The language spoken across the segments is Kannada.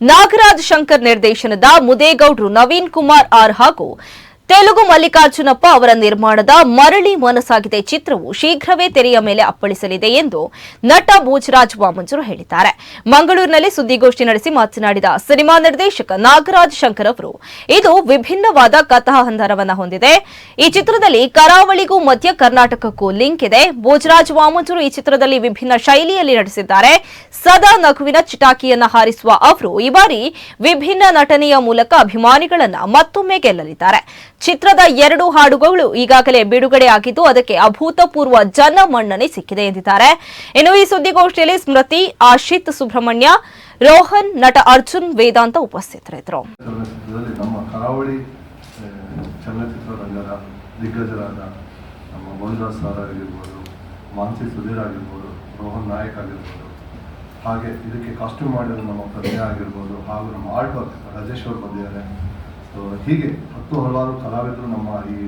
ನಾಗರಾಜ್ ಶಂಕರ್ ನಿರ್ದೇಶನದ ಮುದೇಗೌಡ್ರು ನವೀನ್ ಕುಮಾರ್ ಆರ್ ಹಾಗೂ ತೆಲುಗು ಮಲ್ಲಿಕಾರ್ಜುನಪ್ಪ ಅವರ ನಿರ್ಮಾಣದ ಮರಳಿ ಮನಸಾಗಿದೆ ಚಿತ್ರವು ಶೀಘ್ರವೇ ತೆರೆಯ ಮೇಲೆ ಅಪ್ಪಳಿಸಲಿದೆ ಎಂದು ನಟ ಭೋಜರಾಜ್ ವಾಮಂಜರು ಹೇಳಿದ್ದಾರೆ. ಮಂಗಳೂರಿನಲ್ಲಿ ಸುದ್ದಿಗೋಷ್ಠಿ ನಡೆಸಿ ಮಾತನಾಡಿದ ಸಿನಿಮಾ ನಿರ್ದೇಶಕ ನಾಗರಾಜ್ ಶಂಕರ್ ಅವರು, ಇದು ವಿಭಿನ್ನವಾದ ಕಥಾಹಂದರವನ್ನು ಹೊಂದಿದೆ. ಈ ಚಿತ್ರದಲ್ಲಿ ಕರಾವಳಿಗೂ ಮಧ್ಯ ಕರ್ನಾಟಕಕ್ಕೂ ಲಿಂಕ್ ಇದೆ. ಭೋಜರಾಜ್ ವಾಮಂಜರು ಈ ಚಿತ್ರದಲ್ಲಿ ವಿಭಿನ್ನ ಶೈಲಿಯಲ್ಲಿ ನಟಿಸಿದ್ದಾರೆ. ಸದಾ ನಗುವಿನ ಚಿಟಾಕಿಯನ್ನು ಹಾರಿಸುವ ಅವರು, ಈ ಬಾರಿ ವಿಭಿನ್ನ ನಟನೆಯ ಮೂಲಕ ಅಭಿಮಾನಿಗಳನ್ನು ಮತ್ತೊಮ್ಮೆ ಗೆಲ್ಲಲಿದ್ದಾರೆ. ಚಿತ್ರದ ಎರಡು ಹಾಡುಗಳು ಈಗಾಗಲೇ ಬಿಡುಗಡೆ ಆಗಿದ್ದು ಅದಕ್ಕೆ ಅಭೂತಪೂರ್ವ ಜನ ಮನ್ನಣೆ ಸಿಕ್ಕಿದೆ ಎಂದಿದ್ದಾರೆ. ಇನ್ನು ಈ ಸುದ್ದಿಗೋಷ್ಠಿಯಲ್ಲಿ ಸ್ಮೃತಿ, ಆಶಿತ್ ಸುಬ್ರಹ್ಮಣ್ಯ, ರೋಹನ್, ನಟ ಅರ್ಜುನ್, ವೇದಾಂತ ಉಪಸ್ಥಿತರಿದ್ದರು. ದಿಗ್ಗಜರಾದ ನಮ್ಮ ಮೋಹನ್ದಾಸ್ ಸರ್ ಆಗಿರ್ಬೋದು, ಮಾನ್ಸಿ ಸುಧೀರ್ ಆಗಿರ್ಬೋದು, ರೋಹನ್ ನಾಯಕ್ ಆಗಿರ್ಬೋದು, ಹಾಗೆ ಇದಕ್ಕೆ ಕಾಸ್ಟ್ಯೂಮ್ ಮಾಡಿರೋ ನಮ್ಮ ಪ್ರಜ್ಞೆ ಆಗಿರ್ಬೋದು, ಹಾಗೂ ನಮ್ಮ ಆರ್ಟ್ ವರ್ಕ್ ರಾಜೇಶ್ ಅವರು ಬಂದಿದ್ದಾರೆ. ಹೀಗೆ ಹತ್ತು ಹಲವಾರು ಕಲಾವಿದರು ನಮ್ಮ ಈ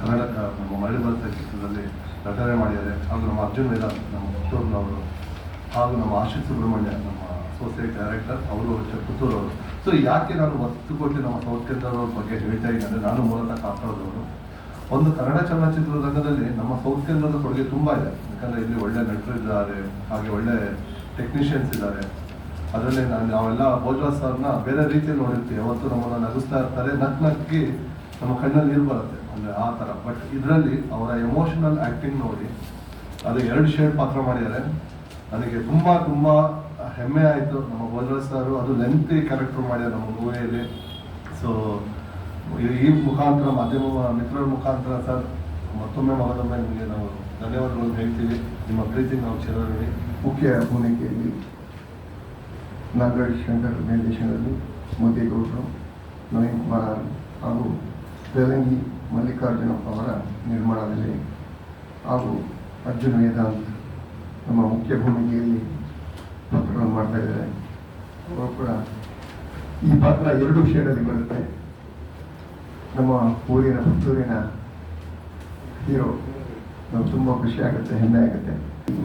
ಕನ್ನಡ ನಮ್ಮ ಮಳೆ ಭಾರತ ಚಿತ್ರದಲ್ಲಿ ರಚನೆ ಮಾಡಿದ್ದಾರೆ. ಹಾಗೂ ನಮ್ಮ ಅರ್ಜುನ್ ವೇದಾಂತ್ ನಮ್ಮ ಪುತ್ತೂರಿನವರು ಹಾಗೂ ನಮ್ಮ ಆಶಿತ್ ಸುಬ್ರಹ್ಮಣ್ಯ, ನಮ್ಮ ಅಸೋಸಿಯೇಟ್ ಡೈರೆಕ್ಟರ್ ಅವರು ಪುತ್ತೂರವರು ಸೊ ಯಾಕೆ ನಾನು ಒತ್ತು ಕೊಟ್ಟು ನಮ್ಮ ಸೌತ್ ಬಗ್ಗೆ ಹೇಳ್ತಾ ಇದ್ದೀನಿ ಅಂದರೆ ನಾನು ಮೂಲತಃ ಕಾಪಾಡೋದವರು. ಒಂದು ಕನ್ನಡ ಚಲನಚಿತ್ರ ರಂಗದಲ್ಲಿ ನಮ್ಮ ಸೌತ್ ಕೊಡುಗೆ ತುಂಬ ಇದೆ. ಯಾಕಂದರೆ ಇಲ್ಲಿ ಒಳ್ಳೆ ನಟರು ಇದ್ದಾರೆ ಹಾಗೆ ಒಳ್ಳೆ ಟೆಕ್ನಿಷಿಯನ್ಸ್ ಇದ್ದಾರೆ. ಅದರಲ್ಲಿ ನಾನು ನಾವೆಲ್ಲ ಭೋಜರಾಜ್ ಸರ್ನ ಬೇರೆ ರೀತಿಯಲ್ಲಿ ನೋಡಿರ್ತೀವಿ. ಯಾವತ್ತು ನಮ್ಮನ್ನು ನಗಿಸ್ತಾ ಇರ್ತಾರೆ. ನಕ್ ನಕ್ಕಿ ನಮ್ಮ ಕಣ್ಣಲ್ಲಿ ನೀರು ಬರುತ್ತೆ. ಅಂದರೆ ಆ ಥರ. ಬಟ್ ಇದರಲ್ಲಿ ಅವರ ಎಮೋಷನಲ್ ಆ್ಯಕ್ಟಿಂಗ್ ನೋಡಿ, ಅದು ಎರಡು ಶೇಡ್ ಪಾತ್ರ ಮಾಡಿದ್ದಾರೆ. ನನಗೆ ತುಂಬ ತುಂಬ ಹೆಮ್ಮೆ ಆಯಿತು. ನಮ್ಮ ಭೋಜರಾಜ್ ಸರ್ ಅದು ಲೆಂತಿ ಕ್ಯಾರೆಕ್ಟರ್ ಮಾಡಿದ್ದಾರೆ ನಮ್ಮ ಮೂವಿಯಲ್ಲಿ. ಸೊ ಈ ಮುಖಾಂತರ, ಮಾಧ್ಯಮ ಮಿತ್ರರ ಮುಖಾಂತರ ಸರ್, ಮತ್ತೊಮ್ಮೆ ಮಗದೊಮ್ಮೆ ನಿಮಗೆ ನಾವು ಧನ್ಯವಾದಗಳನ್ನು ಹೇಳ್ತೀವಿ. ನಿಮ್ಮ ಪ್ರೀತಿ ನಾವು ಚೆನ್ನಾಗಿ ಮುಖ್ಯ ಭೂಮಿಕೆಯಲ್ಲಿ. ನಾಗರಾಜ್ ಶಂಕರ್ ನಿರ್ದೇಶನದಲ್ಲಿ ಮುದ್ದೇಗೌಡರು, ನವೀನ್ ಕುಮಾರ್ ಹಾಗೂ ತೆಲಂಗಿ ಮಲ್ಲಿಕಾರ್ಜುನಪ್ಪ ಅವರ ನಿರ್ಮಾಣದಲ್ಲಿ ಹಾಗೂ ಅರ್ಜುನ್ ವೇದಾಂತ್ ನಮ್ಮ ಮುಖ್ಯ ಭೂಮಿಕೆಯಲ್ಲಿ ಪಾತ್ರಗಳನ್ನು ಮಾಡ್ತಾ ಇದ್ದಾರೆ. ಅವರು ಕೂಡ ಈ ಪಾತ್ರ ಎರಡು ಶೇಡಲ್ಲಿ ಬರುತ್ತೆ. ನಮ್ಮ ಊರಿನ ಪುತ್ತೂರಿನ ಹೀರೋ ನಾವು ತುಂಬ ಖುಷಿ ಆಗುತ್ತೆ, ಹೆಮ್ಮೆ ಆಗುತ್ತೆ.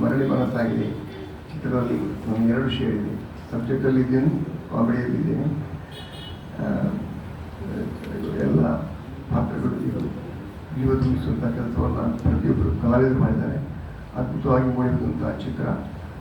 ಮರಳಿ ಮನಸ್ಸಾಗಿದೆ. ಚಿತ್ರದಲ್ಲಿ ನಮ್ಮ ಎರಡು ಶೇಡ್ ಇದೆ ಸಬ್ಜೆಕ್ಟಲ್ಲಿ ಇದ್ದೀನಿ ಕಾಮಿಡಿಯಲ್ಲಿ ಇದ್ದೀನಿ. ಎಲ್ಲ ಪಾತ್ರಗಳು ಇವತ್ತು ತುಂಬಿಸುವಂಥ ಕೆಲಸವನ್ನು ಪ್ರತಿಯೊಬ್ಬರು ಕಲಾವಿದರು ಮಾಡಿದ್ದಾರೆ. ಅದ್ಭುತವಾಗಿ ಮೂಡಿರುವಂತಹ ಚಿತ್ರ.